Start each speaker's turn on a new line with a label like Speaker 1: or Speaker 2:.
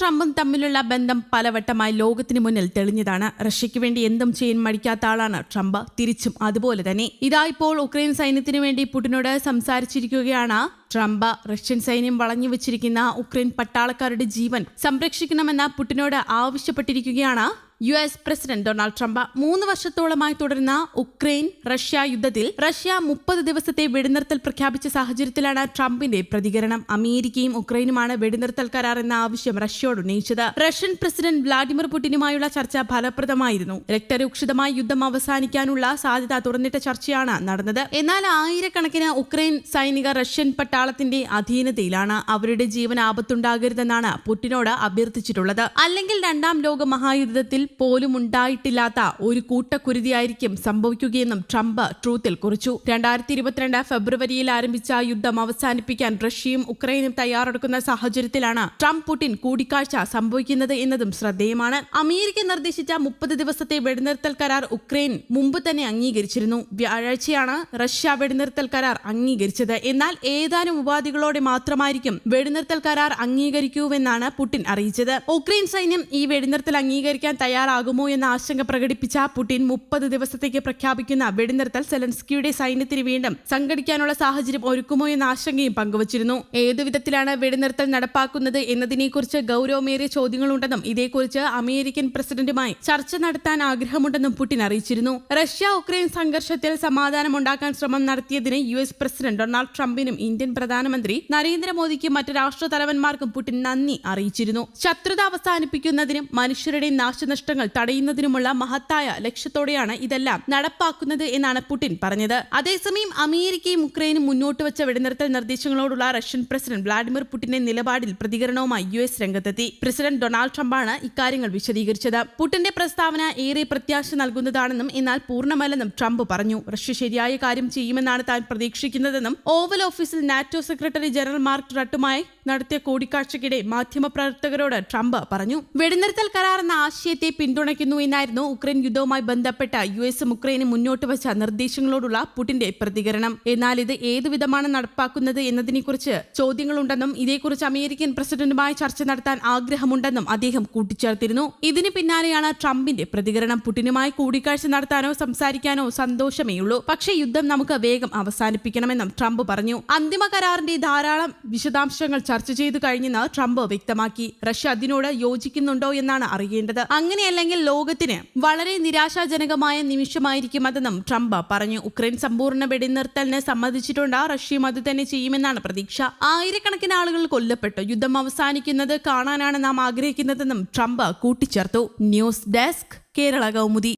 Speaker 1: ട്രംപും തമ്മിലുള്ള ബന്ധം പലവട്ടമായി ലോകത്തിന് മുന്നിൽ തെളിഞ്ഞതാണ്. റഷ്യയ്ക്ക് വേണ്ടി എന്തും ചെയ്യാൻ മടിക്കാത്ത ആളാണ് ട്രംപ്. തിരിച്ചും അതുപോലെ തന്നെ ഇതാ ഇപ്പോൾ ഉക്രൈൻ സൈന്യത്തിന് വേണ്ടി പുടിനോട് സംസാരിച്ചിരിക്കുകയാണ് ട്രംപ് റഷ്യൻ സൈന്യം വളഞ്ഞു വെച്ചിരിക്കുന്ന ഉക്രൈൻ പട്ടാളക്കാരുടെ ജീവൻ സംരക്ഷിക്കണമെന്ന് പുടിനോട് ആവശ്യപ്പെട്ടിരിക്കുകയാണ് U S president Donald Trump. മൂന്ന് വർഷത്തോളമായി തുടരുന്ന ഉക്രൈൻ റഷ്യ യുദ്ധത്തിൽ റഷ്യ മുപ്പത് ദിവസത്തെ വെടിനിർത്തൽ പ്രഖ്യാപിച്ച സാഹചര്യത്തിലാണ് ട്രംപിന്റെ പ്രതികരണം. അമേരിക്കയും ഉക്രൈനുമാണ് വെടിനിർത്തൽ കരാർ എന്ന ആവശ്യം റഷ്യയോട് ഉന്നയിച്ചത്. റഷ്യൻ പ്രസിഡന്റ് വ്ളാഡിമിർ പുടിനുമായുള്ള ചർച്ച ഫലപ്രദമായിരുന്നു. രക്തരൂക്ഷിതമായ യുദ്ധം അവസാനിക്കാനുള്ള സാധ്യത തുറന്നിട്ട ചർച്ചയാണ് നടന്നത്. എന്നാൽ ആയിരക്കണക്കിന് ഉക്രൈൻ സൈനിക റഷ്യൻ പട്ടാളത്തിന്റെ അധീനതയിലാണ് അവരുടെ ജീവൻ ആപത്തുണ്ടാകരുതെന്നാണ് പുടിനോട് അഭ്യർത്ഥിച്ചിട്ടുള്ളത്. അല്ലെങ്കിൽ രണ്ടാം ലോക മഹായുദ്ധത്തിൽ പോലും ഉണ്ടായിട്ടില്ലാത്ത ഒരു കൂട്ടക്കുരുതിയായിരിക്കും സംഭവിക്കുകയെന്നും ട്രംപ് ട്രൂത്തിൽ കുറിച്ചു. രണ്ടായിരത്തി ഇരുപത്തിരണ്ട് ഫെബ്രുവരിയിൽ ആരംഭിച്ച യുദ്ധം അവസാനിപ്പിക്കാൻ റഷ്യയും ഉക്രൈനും തയ്യാറെടുക്കുന്ന സാഹചര്യത്തിലാണ് ട്രംപ് പുടിൻ കൂടിക്കാഴ്ച സംഭവിക്കുന്നത് എന്നതും ശ്രദ്ധേയമാണ്. അമേരിക്ക നിർദ്ദേശിച്ച മുപ്പത് ദിവസത്തെ വെടിനിർത്തൽ കരാർ ഉക്രൈൻ മുമ്പ് തന്നെ അംഗീകരിച്ചിരുന്നു. വ്യാഴാഴ്ചയാണ് റഷ്യ വെടിനിർത്തൽ കരാർ അംഗീകരിച്ചത്. എന്നാൽ ഏതാനും ഉപാധികളോടെ മാത്രമായിരിക്കും വെടിനിർത്തൽ കരാർ അംഗീകരിക്കൂവെന്നാണ് പുടിൻ അറിയിച്ചത്. ഉക്രൈൻ സൈന്യം ഈ വെടിനിർത്തൽ അംഗീകരിക്കാൻ തയ്യാറാകുമോ എന്ന ആശങ്ക പ്രകടിപ്പിച്ച പുടിൻ മുപ്പത് ദിവസത്തേക്ക് പ്രഖ്യാപിക്കുന്ന വെടിനിർത്തൽ സെലൻസ്കിയുടെ സൈന്യത്തിന് വീണ്ടും സംഘടിക്കാനുള്ള സാഹചര്യം ഒരുക്കുമോ എന്ന ആശങ്കയും പങ്കുവച്ചിരുന്നു. ഏതുവിധത്തിലാണ് വെടിനിർത്തൽ നടപ്പാക്കുന്നത് എന്നതിനെക്കുറിച്ച് ഗൗരവമേറിയ ചോദ്യങ്ങളുണ്ടെന്നും ഇതേക്കുറിച്ച് അമേരിക്കൻ പ്രസിഡന്റുമായി ചർച്ച നടത്താൻ ആഗ്രഹമുണ്ടെന്നും പുടിൻ അറിയിച്ചിരുന്നു. റഷ്യ ഉക്രൈൻ സംഘർഷത്തിൽ സമാധാനമുണ്ടാക്കാൻ ശ്രമം നടത്തിയതിന് യു എസ് പ്രസിഡന്റ് ഡൊണാൾഡ് ട്രംപിനും ഇന്ത്യൻ പ്രധാനമന്ത്രി നരേന്ദ്രമോദിക്കും മറ്റ് രാഷ്ട്ര തലവന്മാർക്കും പുടിൻ നന്ദി അറിയിച്ചിരുന്നു. ശത്രുത അവസാനിപ്പിക്കുന്നതിനും മനുഷ്യരുടെ നാശനഷ്ടങ്ങൾ തടയുന്നതിനുമുള്ള മഹത്തായ ലക്ഷ്യത്തോടെയാണ് ഇതെല്ലാം നടപ്പാക്കുന്നത് എന്നാണ് പുടിൻ പറഞ്ഞത്. അതേസമയം അമേരിക്കയും ഉക്രൈനും മുന്നോട്ട് വെച്ച വെടിനിർത്തൽ നിർദ്ദേശങ്ങളോടുള്ള റഷ്യൻ പ്രസിഡന്റ് വ്ളാഡിമിർ പുടിന്റെ നിലപാടിൽ പ്രതികരണവുമായി യു എസ് രംഗത്തെത്തി. പ്രസിഡന്റ് ഡൊണാൾഡ് ട്രംപാണ് ഇക്കാര്യങ്ങൾ വിശദീകരിച്ചത്. പുടിന്റെ പ്രസ്താവന ഏറെ പ്രത്യാശ നൽകുന്നതാണെന്നും എന്നാൽ പൂർണമല്ലെന്നും ട്രംപ് പറഞ്ഞു. റഷ്യ ശരിയായ കാര്യം ചെയ്യുമെന്നാണ് താൻ പ്രതീക്ഷിക്കുന്നതെന്നും ഓവൽ ഓഫീസിൽ സെക്രട്ടറി ജനറൽ മാർക്ക് റട്ടുമായി നടത്തിയ കൂടിക്കാഴ്ചയ്ക്കിടെ മാധ്യമപ്രവർത്തകരോട് ട്രംപ് പറഞ്ഞു. വെടിനിർത്തൽ കരാർ എന്ന ആശയത്തെ പിന്തുണയ്ക്കുന്നു എന്നായിരുന്നു ഉക്രൈൻ യുദ്ധവുമായി ബന്ധപ്പെട്ട യു എസും ഉക്രൈനും മുന്നോട്ട് വച്ച നിർദ്ദേശങ്ങളോടുള്ള പുടിന്റെ പ്രതികരണം. എന്നാൽ ഇത് ഏതുവിധമാണ് നടപ്പാക്കുന്നത് എന്നതിനെക്കുറിച്ച് ചോദ്യങ്ങളുണ്ടെന്നും ഇതേക്കുറിച്ച് അമേരിക്കൻ പ്രസിഡന്റുമായി ചർച്ച നടത്താൻ ആഗ്രഹമുണ്ടെന്നും അദ്ദേഹം കൂട്ടിച്ചേർത്തിരുന്നു. ഇതിന് പിന്നാലെയാണ് ട്രംപിന്റെ പ്രതികരണം. പുടിനുമായി കൂടിക്കാഴ്ച നടത്താനോ സംസാരിക്കാനോ സന്തോഷമേയുള്ളൂ. പക്ഷേ യുദ്ധം നമുക്ക് വേഗം അവസാനിപ്പിക്കണമെന്നും ട്രംപ് പറഞ്ഞു. അന്തിമ കരാറിന്റെ ധാരാളം വിശദാംശങ്ങൾ ചർച്ച ചെയ്തു കഴിഞ്ഞെന്ന് ട്രംപ് വ്യക്തമാക്കി. റഷ്യ അതിനോട് യോജിക്കുന്നുണ്ടോ എന്നാണ് അറിയേണ്ടത്. അങ്ങനെയല്ലെങ്കിൽ ലോകത്തിന് വളരെ നിരാശാജനകമായ നിമിഷമായിരിക്കും അതെന്നും ട്രംപ് പറഞ്ഞു. ഉക്രൈൻ സമ്പൂർണ വെടിനിർത്തലിന് സമ്മതിച്ചിട്ടുണ്ട് റഷ്യയും അത് തന്നെ ചെയ്യുമെന്നാണ് പ്രതീക്ഷ. ആയിരക്കണക്കിന് ആളുകൾ കൊല്ലപ്പെട്ടു. യുദ്ധം അവസാനിക്കുന്നത് കാണാനാണ് നാം ആഗ്രഹിക്കുന്നതെന്നും ട്രംപ് കൂട്ടിച്ചേർത്തു. News desk Kerala Kaumudi.